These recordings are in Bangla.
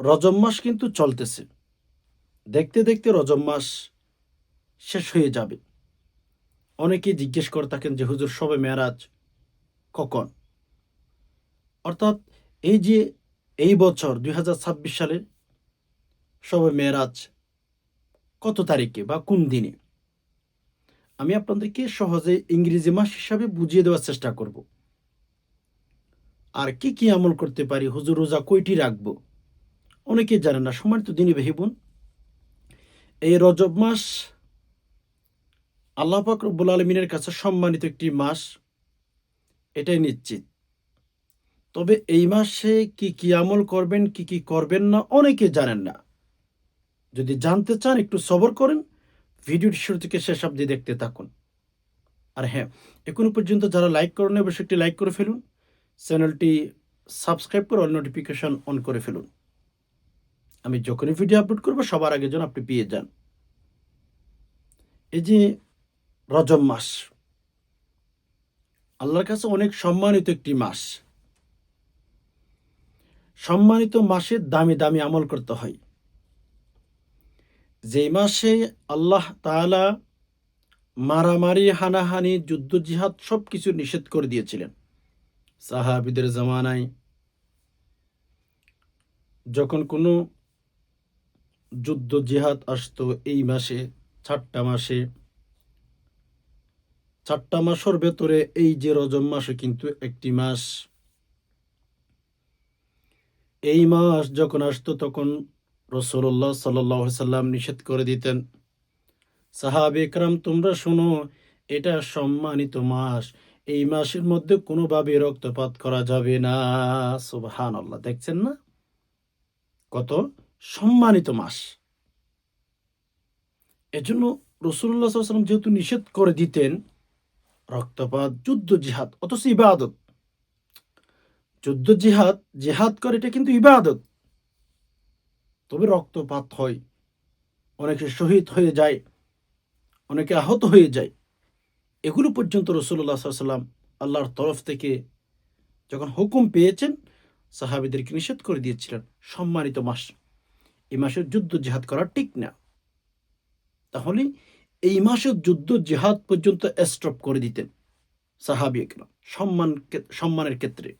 রজব মাস কিন্তু চলতেছে। দেখতে দেখতে রজব মাস শেষ হয়ে যাবে। অনেকেই জিজ্ঞেস করে থাকেন যে, হুজুর সবে মেয়ারাজ কখন? অর্থাৎ এই যে এই বছর দুই হাজার ছাব্বিশ সালে সবে মেয়ারাজ কত তারিখে বা কোন দিনে? আমি আপনাদেরকে সহজে ইংরেজি মাস হিসাবে বুঝিয়ে দেওয়ার চেষ্টা করব। আর কি কি আমল করতে পারি? হুজুর, রোজা কয়টি রাখব? অনেকে জানেন না, সম্মানিত দিনী ভাইবোন এই রজব মাস আল্লাহ রব্বুল আলমিনের কাছে সম্মানিত একটি মাস, এটাই নিশ্চিত। তবে এই মাসে কি কি আমল করবেন, কি কি করবেন না, অনেকে জানেন না। যদি জানতে চান, একটু সবর করেন, ভিডিওটি শুরু থেকে শেষ অবধি দেখতে থাকুন। আর হ্যাঁ এখনও পর্যন্ত যারা লাইক করেন অবশ্যই একটি লাইক করে ফেলুন। চ্যানেলটি সাবস্ক্রাইব করে অল নোটিফিকেশন অন করে ফেলুন। আমি যখনই ভিডিও আপলোড করব, সবার আগে যেন আপনি পেয়ে যান। এই যে রজব মাস, আল্লাহর কাছে অনেক সম্মানিত একটি মাস। সম্মানিত মাসে দামি দামি আমল করতে হয়। যে মাসে আল্লাহ তাআলা মারামারি, হানাহানি যুদ্ধ জিহাদ সব কিছু নিষেধ করে দিয়েছিলেন। সাহাবিদের জামানায় যখন কোনো যুদ্ধ জিহাদ আসতো এই মাসে, চারটা মাসে। চারটা মাসের ভেতরে এই যে রজব মাসে কিন্তু একটি মাস। এই মাস যখন আসতো তখন রসুল্লাহ সাল্লাহ সাল্লাম নিষেধ করে দিতেন, সাহাব একরাম, তোমরা শোনো, এটা সম্মানিত মাস। এই মাসের মধ্যে কোনোভাবে রক্তপাত করা যাবে না। সুবহান আল্লাহ দেখছেন না? কত? সম্মানিত মাস। এজন্য রসুল্লাহ সাল্লাম যেহেতু নিষেধ করে দিতেন, রক্তপাত যুদ্ধ জিহাদ অথচ ইবাদত। যুদ্ধ জিহাদ জেহাদ করে এটা কিন্তু ইবাদত। তবে রক্তপাত হয়। অনেকে শহীদ হয়ে যায়, অনেকে আহত হয়ে যায়। এগুলো পর্যন্ত রসুল্লাহ সাল্লাম আল্লাহর তরফ থেকে যখন হুকুম পেয়েছেন, সাহাবিদেরকে নিষেধ করে দিয়েছিলেন, সম্মানিত মাস। এই মাসের যুদ্ধ জেহাদ করা ঠিক না। তাহলে এই মাসের যুদ্ধ জেহাদ পর্যন্ত স্টপ করে দিতেন সাহাবি সম্মান সম্মানের ক্ষেত্রে।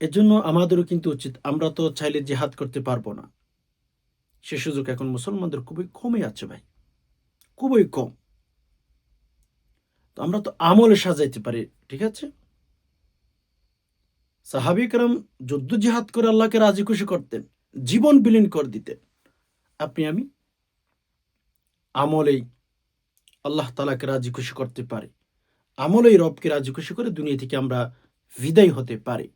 এজন্য আমাদেরও কিন্তু উচিত, আমরা তো চাইলে জেহাদ করতে পারব না। সে সুযোগ এখন মুসলমানদের খুবই কমই আছে ভাই, খুবই কম। তো আমরা তো আমলে সাজাইতে পারি, ঠিক আছে? সাহাবিকরাম যুদ্ধ জেহাদ করে আল্লাহকে রাজি খুশি করতেন। জীবন বিলীন করে দিতেন আপনি, আমি, আমলেই আল্লাহ তালাকে রাজি খুশি করতে পারি। আমলেই রবকে রাজি খুশি করে দুনিয়া থেকে আমরা বিদায় হতে পারি।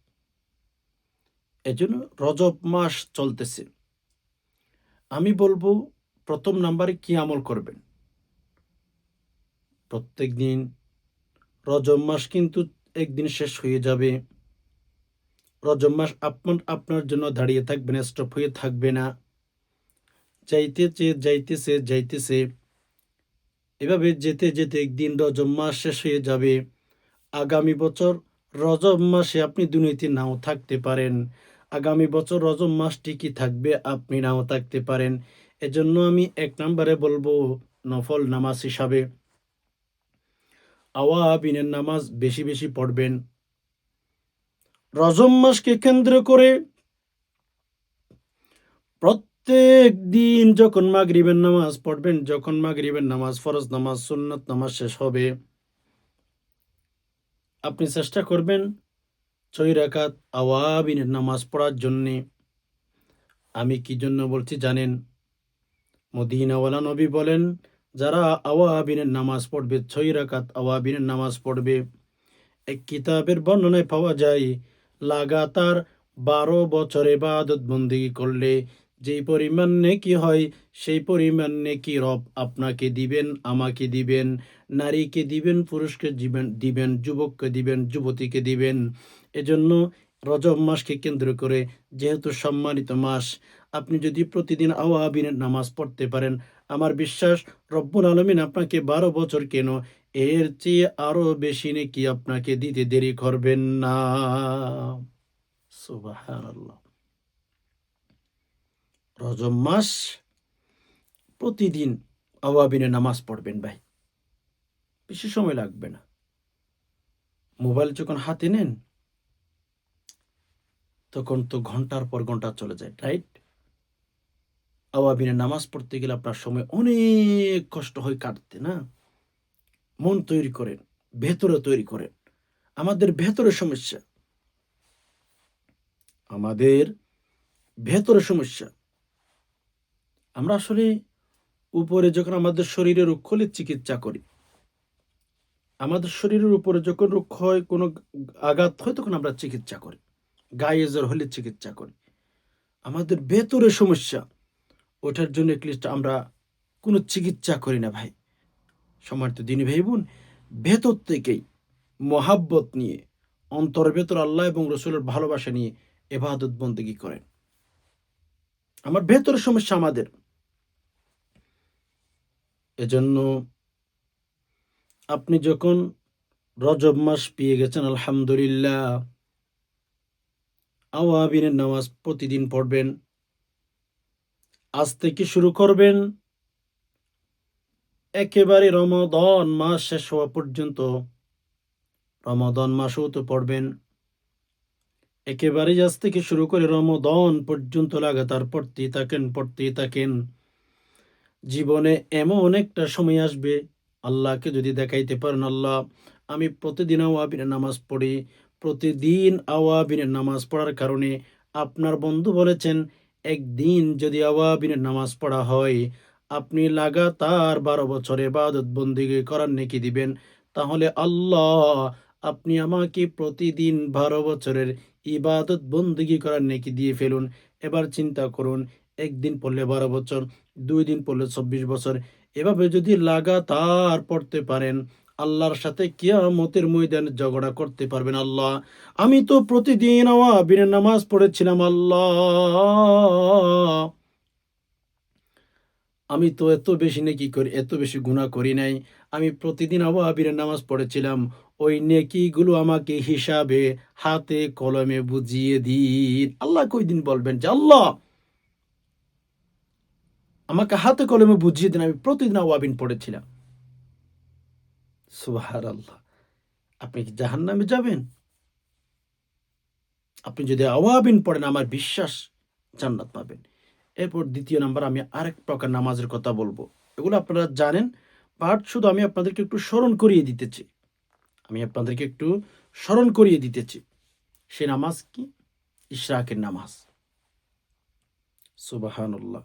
এজন্য রজব মাস চলতেছে। আমি বলব, প্রথম নাম্বারে কি আমল করবেন? প্রত্যেক দিন রজব মাস কিন্তু একদিন শেষ হয়ে যাবে। রজব মাস আপনার জন্য দাঁড়িয়ে থাকবে না স্টপ হয়ে থাকবে না। যাইতেছে যাইতেছে যাইতেছে এভাবে যেতে যেতে একদিন রজব মাস শেষ হয়ে যাবে। আগামী বছর রজব মাসে আপনি দুর্নীতি নাও থাকতে পারেন। আগামী বছর রজব মাস ঠিকই থাকবে, আপনি নাও থাকতে পারেন। এজন্য আমি এক নম্বরে বলব, নফল নামাজ হিসাবে। আওয়াবিনের নামাজ বেশি বেশি পড়বেন। রজব মাসকে কেন্দ্র করে প্রত্যেক দিন যখন মাগরিবের নামাজ পড়বেন, যখন মাগরিবের নামাজ ফরজ, নামাজ সুন্নত, নামাজ শেষ হবে, আপনি চেষ্টা করবেন ছয় রাকাত আওয়াবিনের নামাজ পড়ার জন্যে। আমি কি জন্য বলছি জানেন? মদিনাওয়ালা নবী বলেন, যারা আওয়াবিনের নামাজ পড়বে, ছয় রাকাত আওয়াবিনের নামাজ পড়বে, এক কিতাবের বর্ণনায় পাওয়া যায় লাগাতার বারো বছরে বাদত বন্দি করলে যেই পরিমাণ নেকি হয়, সেই পরিমাণ নেকি রব আপনাকে দিবেন, আমাকে দিবেন, নারীকে দিবেন, পুরুষকে দিবেন দিবেন, যুবককে দিবেন, যুবতীকে দিবেন। এজন্য রজব মাসকে কেন্দ্র করে যেহেতু সম্মানিত মাস, আপনি যদি প্রতিদিন আওয়াবিনের নামাজ পড়তে পারেন, আমার বিশ্বাস রব্বুল আলমিন আপনাকে বারো বছর কেন এর চেয়ে আরও বেশি নাকি আপনাকে দিতে দেরি করবেন না। রজব মাস, প্রতিদিন আওয়াবিনে নামাজ পড়বেন ভাই। বেশি সময় লাগবে না। মোবাইল যখন হাতে নেন, তখন তো ঘণ্টার পর ঘণ্টা চলে যায় রাইট আওয়াবিনে নামাজ পড়তে গেলে আপনার সময় অনেক কষ্ট হয় কাটতে, না? মন তৈরি করেন, ভেতরে তৈরি করেন। আমাদের ভেতরে সমস্যা। আমাদের ভেতরে সমস্যা। আমরা আসলে উপরে যখন আমাদের শরীরে রোগ হলে চিকিৎসা করি। আমাদের শরীরের উপরে যখন রোগ হয়, কোনো আঘাত হয়, তখন আমরা চিকিৎসা করি। গায়ে জ্বর হলে চিকিৎসা করি। আমাদের ভেতরে সমস্যা, ওটার জন্য লিস্ট আমরা কোনো চিকিৎসা করি না ভাই। সম্মানিত দিনী ভাই বোন ভেতর থেকেই মহাব্বত নিয়ে, অন্তরের ভেতর আল্লাহ এবং রসুলের ভালোবাসা নিয়ে এবাদত বন্দেগি করেন। আমার ভেতরের সমস্যা আমাদের। এজন্য আপনি যখন রজব মাস পেয়ে গেছেন, আলহামদুলিল্লাহ, আওয়াবিনের নামাজ প্রতিদিন পড়বেন, আজ থেকে শুরু করবেন একেবারে রমদন মাস শেষ হওয়া পর্যন্ত, রমদন মাসও তো পড়বেন। একেবারে আজ থেকে শুরু করে রমদন পর্যন্ত লাগাতার পড়তেই থাকেন পড়তেই থাকেন। জীবনে এমন একটা সময় আসবে, আল্লাহকে যদি দেখাইতে পারেন, আল্লাহ, আমি প্রতিদিন আওয়াবিনের নামাজ পড়ি, প্রতিদিন আওয়াবিনের নামাজ পড়ার কারণে আপনার বন্ধু বলেছেন, একদিন যদি আওয়াবিনের নামাজ পড়া হয় আপনি লাগাতার বারো বছরে বাদত বন্দিগি করার নেকি দিবেন, তাহলে আল্লাহ আপনি আমাকে প্রতিদিন বারো বছরের ইবাদত বন্দিগি করার নেকি দিয়ে ফেলুন। এবার চিন্তা করুন, একদিন পড়লে বারো বছর, দুই দিন পড়লে চব্বিশ বছর, এভাবে যদি লাগাতার পড়তে পারেন, আল্লাহর সাথে কিয়ামতের ময়দানে ঝগড়া করতে পারবেন আল্লাহ। আমি তো প্রতিদিন আওয়াবিনের নামাজ পড়েছিলাম আল্লাহ। আমি তো এত বেশি নেকি করি, এত বেশি গুণা করি নাই। আমি প্রতিদিন আওয়াবিনের নামাজ পড়েছিলাম। ওই নেকিগুলো আমাকে হিসাবে হাতে কলমে বুঝিয়ে দিন। আল্লাহ কই দিন বলবেন যে, আল্লাহ, আমাকে হাতে কলমে বুঝিয়ে দিন, আমি প্রতিদিন আওয়াবিন পড়েছিলাম। সুবাহার আল্লাহ আপনি কি জাহান নামে যাবেন? আপনি যদি আওয়াবিন পড়েন, আমার বিশ্বাস জান্নাত পাবেন। এরপর দ্বিতীয় নাম্বার আমি আরেক প্রকার নামাজের কথা বলব। এগুলো আপনারা জানেন বাট শুধু আমি আপনাদেরকে একটু স্মরণ করিয়ে দিতেছি। আমি আপনাদেরকে একটু স্মরণ করিয়ে দিতেছি। সে নামাজ কি? ইশরাকের নামাজ। সুবাহানুল্লাহ।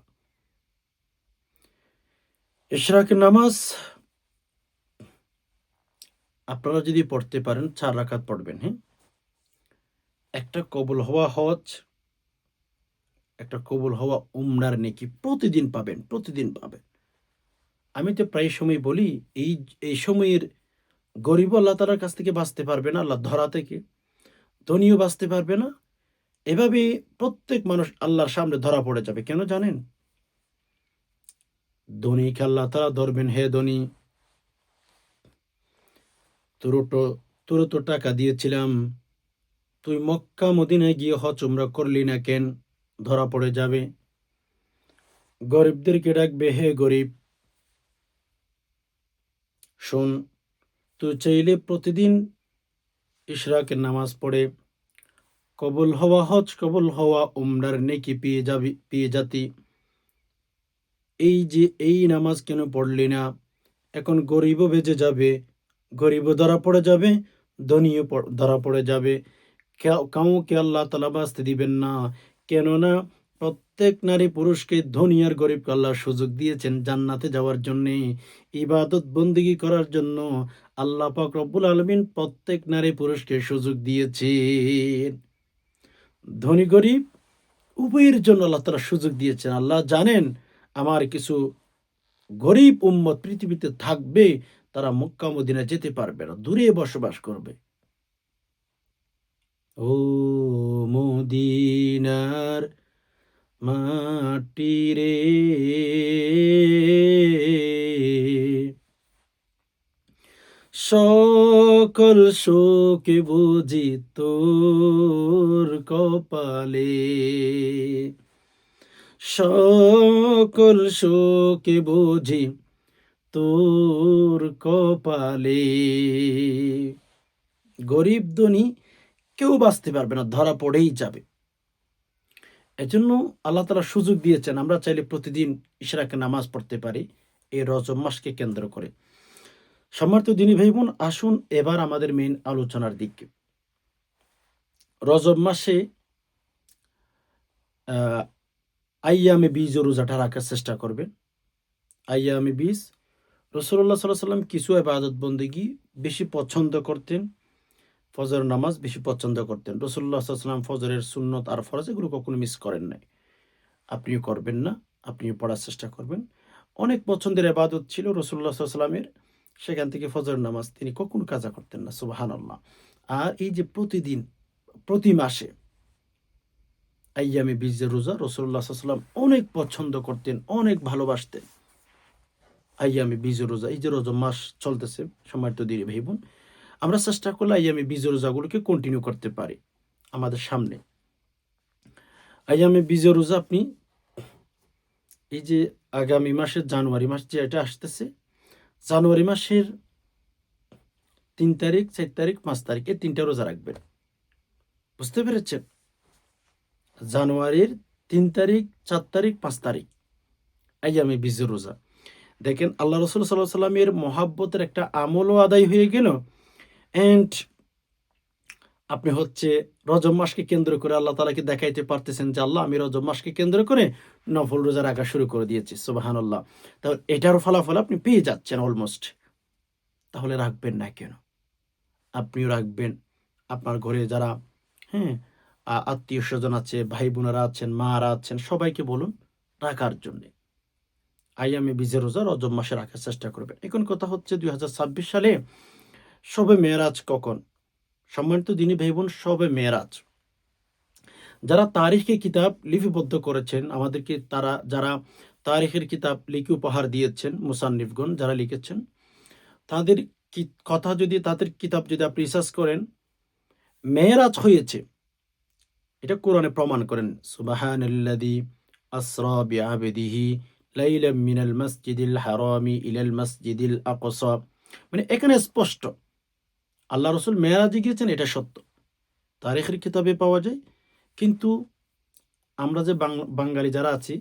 ইশরাকের নামাজ আপনারা যদি পড়তে পারেন, চার রাকাত পড়বেন হ্যাঁ? একটা কবুল হওয়া হজ একটা কবুল হওয়া উমরার নেকি প্রতিদিন পাবেন প্রতিদিন পাবেন। আমি তো প্রায় সময় বলি, এই এই সময়ের গরিব আল্লাহ তালার কাছ থেকে বাঁচতে পারবে না, আল্লাহ ধরা থেকে। ধনীও বাঁচতে পারবে না। এভাবে প্রত্যেক মানুষ আল্লাহর সামনে ধরা পড়ে যাবে, কেন জানেন? ধনীকে আল্লাহ তারা ধরবেন, হে ধনী। তোর তো তোর তো টাকা দিয়েছিলাম। তুই মক্কা, মদিনায় গিয়ে হজ উমরা করলি না কেন? ধরা পড়ে যাবে। গরিবদেরকে ডাকবে, হে গরিব, শোন, তুই চাইলে প্রতিদিন ইশরাকের নামাজ পড়ে। কবুল হওয়া হজ, কবুল হওয়া উমরার নেকি পেয়ে যাবি, পেয়ে যাতি। এই যে, এই নামাজ কেন পড়লি না? এখন গরিবও বেজে যাবে, গরিবও ধরা পড়ে যাবে, ধনীও ধরা পড়ে যাবে। কাউকে আল্লাহ তালা বাঁচতে দিবেন না। কেননা প্রত্যেক নারী পুরুষকে ধনী আর গরিবকে আল্লাহ সুযোগ দিয়েছেন জান্নাতে যাওয়ার জন্যে। ইবাদত বন্দিগি করার জন্য আল্লাহ পাক রব্বুল আলমিন প্রত্যেক নারী পুরুষকে সুযোগ দিয়েছেন। ধনী গরিব, উভয়ের জন্য আল্লাহ তারা সুযোগ দিয়েছেন। আল্লাহ জানেন আমার কিছু গরিব উম্মত পৃথিবীতে থাকবে, তারা মক্কা যেতে পারবে না, দূরে বসবাস করবে। ও মদিনার মাটি রে সকল শোকে বুঝি তোর কপালে। সকল শোকে বুঝি তোর কপালে। গরিব ধনী কেউ বাঁচতে পারবে না, ধরা পড়েই যাবে। এজন্য আল্লাহ তালা সুযোগ দিয়েছেন, আমরা চাইলে প্রতিদিন ইশরাকে নামাজ পড়তে পারি, এই রজব মাসকে কেন্দ্র করে। সম্মানিত দিনী ভাই বোন আসুন এবার আমাদের মেন আলোচনার দিকে। রজব মাসে আইয়ামে বীজ রোজাটা রাখার চেষ্টা করবেন। আইয়ামে বীজ, রসুল্লাহ সাল্লাহ সাল্লাম কিছু আবাদত বন্দিগি বেশি পছন্দ করতেন ফজর নামাজ বেশি পছন্দ করতেন। রসুল্লাহ ফজরের সুন্নত আর ফরজ এগুলো কখনো মিস করেন নাই। আপনিও করবেন না, আপনিও পড়ার চেষ্টা করবেন। অনেক পছন্দের আবাদত ছিল রসুল্লাহ সাল্লামের সেখান থেকে ফজর নামাজ তিনি কখনো কাজা করতেন না সুবাহান আল্লাহ আর এই যে প্রতিদিন, প্রতি মাসে আইয়ামে বীজের রোজা রসুল্লাহ সাল্লাম অনেক পছন্দ করতেন, অনেক ভালোবাসতেন। আইয়ামে বীজের রোজা, এই যে রোজা মাস চলতেছে, সময় তো দিদি ভাই বোন। আমরা চেষ্টা করলে আইয়ামে বীজের রোজাগুলোকে কন্টিনিউ করতে পারি আমাদের সামনে। আইয়ামে বীজের রোজা আপনি এই যে আগামী মাসের জানুয়ারি মাস যে এটা আসতেছে, জানুয়ারি মাসের তিন তারিখ, চার তারিখ, পাঁচ তারিখ এই তিনটা রোজা রাখবেন। বুঝতে পেরেছেন? জানুয়ারির তিন তারিখ, চার তারিখ, পাঁচ তারিখ আইয়ামে বীজের রোজা। দেখেন আল্লাহ রসুল সাল্লাহ সাল্লামের মহাব্বতের একটা আমলও আদায় হয়ে গেল। অ্যান্ড আপনি হচ্ছে রজব মাসকে কেন্দ্র করে আল্লাহ তালাকে দেখাইতে পারতেছেন যে, আল্লাহ, আমি রজব মাসকে কেন্দ্র করে নফল রোজা রাখা শুরু করে দিয়েছি। সুবাহান আল্লাহ তাহলে এটারও ফলাফল আপনি পেয়ে যাচ্ছেন অলমোস্ট তাহলে রাখবেন না কেন? আপনিও রাখবেন। আপনার ঘরে যারা হ্যাঁ আত্মীয় স্বজন আছে ভাই বোনেরা আছেন, মারা আছেন, সবাইকে বলুন রাখার জন্যে। আইয়ামে বিজে রোজা রজব মাসে রাখার চেষ্টা করবেন। এখন কথা হচ্ছে দুই হাজার ছাব্বিশ সালে সবে মেয়েরাজ কখন? সম্মানিত দিনী ভাই বোন সবে মেয়েরাজ। যারা তারিখে কিতাব লিপিবদ্ধ করেছেন, আমাদেরকে তারা, যারা তারিখের কিতাব লিখে উপহার দিয়েছেন, মুসান্নিফগণ যারা লিখেছেন, তাদের কথা যদি, তাদের কিতাব যদি আপনি রিসার্চ করেন, মেয়েরাজ হয়েছে। এটা কোরআনে প্রমাণ করেন। সুবাহানাল্লাযী আসরা বিআবদিহি মিনাল মাসজিদিল হারামি ইলাল মাসজিদিল আকসা। মানে এখানে স্পষ্ট। আল্লাহ রসুল মেয়েরাজে গিয়েছেন, এটা সত্য। তারিখের কিতাবে পাওয়া যায়। কিন্তু আমরা যে বাঙালি যারা আছি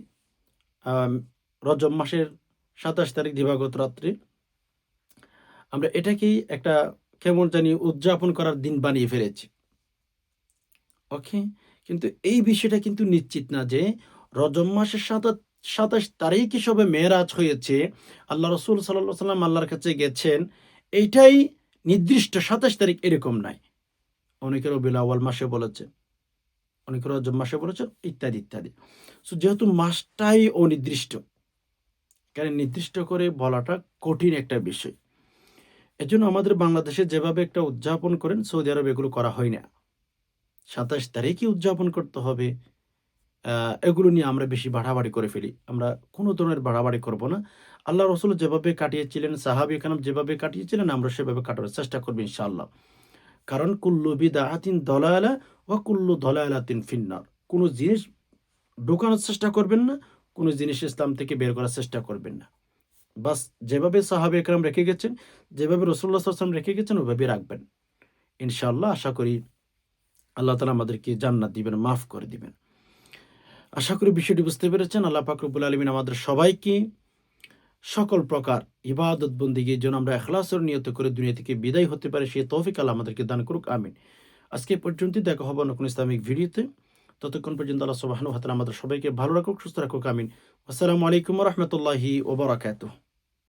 রজব মাসের সাতাশ তারিখ দিবাগত রাত্রে, আমরা এটাকেই একটা কেমন জানি উদযাপন করার দিন বানিয়ে ফেলেছি। ওকে? কিন্তু এই বিষয়টা কিন্তু নিশ্চিত না যে রজব মাসের সাতাশ সাতাশ তারিখই সবে মেয়েরাজ হয়েছে, আল্লাহ রসুল সাল্লাহ সাল্লাম আল্লাহর কাছে গেছেন, এইটাই নির্দিষ্ট সাতাশ তারিখ এরকম নাই। অনেকে রবিউল আওয়াল মাসে বলেছে অনেকে রজব মাসে বলেছে, ইত্যাদি ইত্যাদি। সো যেহেতু মাসটাই অনির্দিষ্ট কারণ নির্দিষ্ট করে বলাটা কঠিন একটা বিষয়। এজন্য আমাদের বাংলাদেশে যেভাবে একটা উদযাপন করেন, সৌদি আরবে এগুলো করা হয় না। সাতাশ তারিখই উদযাপন করতে হবে। এগুলো নিয়ে আমরা বেশি বাড়াবাড়ি করে ফেলি। আমরা কোনো ধরনের বাড়াবাড়ি করব না। আল্লাহ রসুল যেভাবে কাটিয়েছিলেন, সাহাবি খানাম যেভাবে কাটিয়েছিলেন, আমরা সেভাবে কাটানোর চেষ্টা করব ইনশাআল্লাহ। কারণ কুল্লু বিদাহাতিন দলায়ালা ও কুল্লু দলায়ালাতিন ফিন্নার। কোনো জিনিস ঢোকানোর চেষ্টা করবেন না, কোনো জিনিস ইসলাম থেকে বের করার চেষ্টা করবেন না। বাস যেভাবে সাহাবে একরাম রেখে গেছেন, যেভাবে রসুল্লাহ আসলাম রেখে গেছেন ওইভাবে রাখবেন। ইনশাআল্লাহ আশা করি আল্লাহ তালা আমাদেরকে জান্নাত দিবেন, মাফ করে দিবেন। আশা করি বিষয়টি বুঝতে পেরেছেন। আল্লাহ ফাকরুবুল আলমিন আমাদের সবাইকে সকল প্রকার ইবাদত বন্দিগির জন্য আমরা এখলাসর নিয়ত করে দুনিয়া থেকে বিদায় হতে পারে, সেই তৌফিক আল্লাহ আমাদেরকে দান করুক, আমিন। আজকে পর্যন্তই পর্যন্ত দেখা হবে নতুন ইসলামিক ভিডিওতে। ততক্ষণ পর্যন্ত আল্লাহ সবাহানু হাতালা আমাদের সবাইকে ভালো রাখুক, সুস্থ রাখুক, আমিন। আসসালামু আলাইকুম রহমতুল্লাহি ওবরাকাতুহ